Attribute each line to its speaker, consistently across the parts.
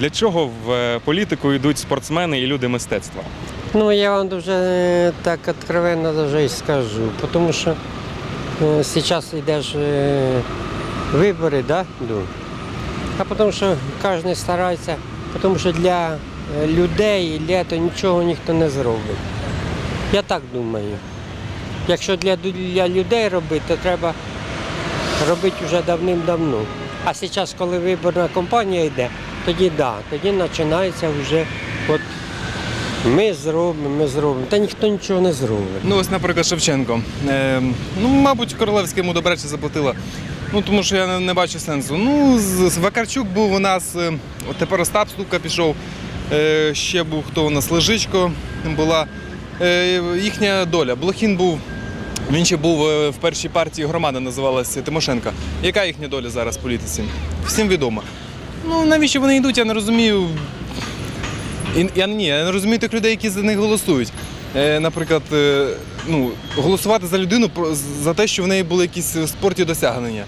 Speaker 1: Для чого в е, політику йдуть спортсмени і люди мистецтва?
Speaker 2: Ну, я вам дуже е, так откровенно даже і скажу, тому що зараз е, вибори, да, а тому що кожен старається, тому що для людей літо нічого ніхто не зробить. Я так думаю. Якщо для, для людей робити, то треба робити вже давним-давно. А зараз, коли виборна кампанія йде, тоді да, тоді починається вже от ми зробимо, ми зробимо. Та ніхто нічого не зробить.
Speaker 3: Ну, ось, наприклад, Шевченко. Е, ну, мабуть, Королевська йому добряче заплатила. Ну, тому що я не, не бачу сенсу. Ну, з, з Вакарчук був у нас, е, от тепер Остап Ступка пішов. Е, ще був хто у нас Лежичко була. Е, їхня доля. Блохін був. Він ще був е, в першій партії громади, називалася Тимошенка. Яка їхня доля зараз в політиці? Всім відомо. Ну, навіщо вони йдуть, я не розумію. Я, ні, я не розумію тих людей, які за них голосують. Е, наприклад, е, ну, голосувати за людину за те, що в неї були якісь в спорті досягнення.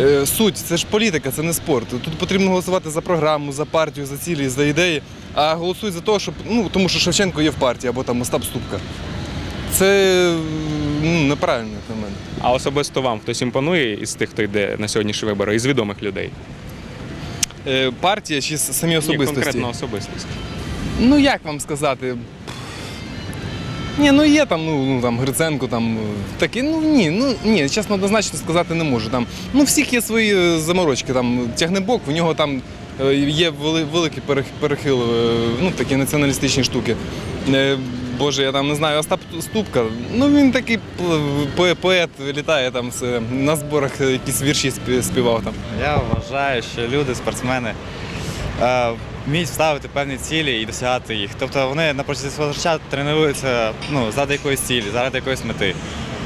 Speaker 3: Е, суть, це ж політика, це не спорт. Тут потрібно голосувати за програму, за партію, за цілі, за ідеї, а голосують за те, щоб, ну, тому що Шевченко є в партії або там Остап Ступка. Це ну, неправильно, на мене.
Speaker 1: А особисто вам хтось імпонує із тих, хто йде на сьогоднішні вибори, із відомих людей?
Speaker 3: Е, партія чи с- самі
Speaker 1: Ні,
Speaker 3: особистості?
Speaker 1: конкретно особистість.
Speaker 3: Ну як вам сказати? Ні, ну є там, ну, ну там Гриценко, там е, такі, ну ні, ну ні, чесно, однозначно сказати не можу. Там, ну, всіх є свої е, заморочки. Там тягнебок, в нього там е, є вели- великий перех- перехил, е, ну такі націоналістичні штуки. Е, Боже, я там не знаю, Остап Ступка, ну він такий поет літає там на зборах е, якісь вірші співав там.
Speaker 4: Я вважаю, що люди, спортсмени е, вміють ставити певні цілі і досягати їх. Тобто вони на протязі свого життя тренуються ну, заради якоїсь цілі, заради якоїсь мети.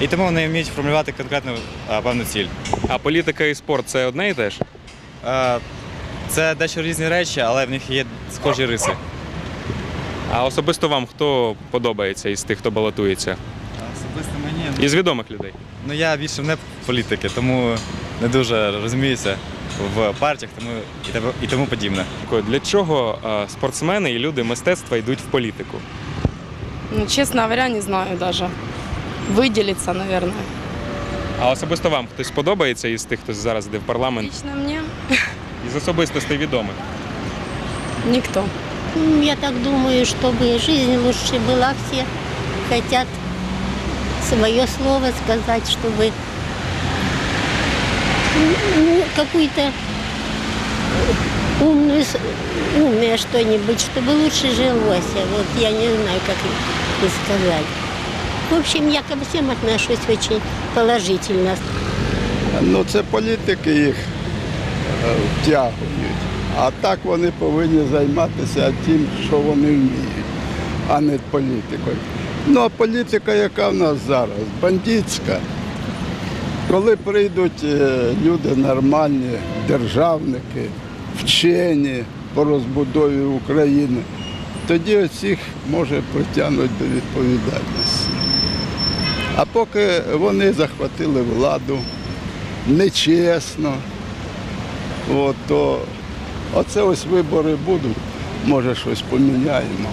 Speaker 4: І тому вони вміють формулювати конкретну е, певну ціль.
Speaker 1: А політика і спорт це одне і те ж?
Speaker 4: Це дещо різні речі, але в них є схожі риси.
Speaker 1: А особисто вам хто подобається із тих, хто балотується?
Speaker 4: Особисто мені.
Speaker 1: Із відомих людей?
Speaker 4: Ну я більше не політики, тому не дуже розуміюся в партіях тому, і, тому- і тому подібне.
Speaker 1: Для чого спортсмени і люди мистецтва йдуть в політику?
Speaker 5: Ну, честно говоря, не знаю даже. Выделиться, наверное.
Speaker 1: А особисто вам хтось подобається із тих, хто зараз йде в парламент,
Speaker 5: Лично мне
Speaker 1: із особистостей відомих?
Speaker 5: никто.
Speaker 6: Я так думаю, чтобы жизнь лучше была, все хотят свое слово сказать, чтобы ну, какую-то умную, умное что-нибудь, чтобы лучше жилось. Вот я не знаю, как и сказать. В общем, я ко всем отношусь очень положительно.
Speaker 7: Ну, це політики їх е, втягують. А так вони повинні займатися тим, що вони вміють, а не політикою. Ну, а політика, яка в нас зараз? Бандитська. Коли прийдуть е, люди нормальні, державники, вчені по розбудові України, тоді оцих може притягнути до відповідальності. А поки вони захватили владу нечесно, от, то оце ось вибори будуть, може щось поміняємо.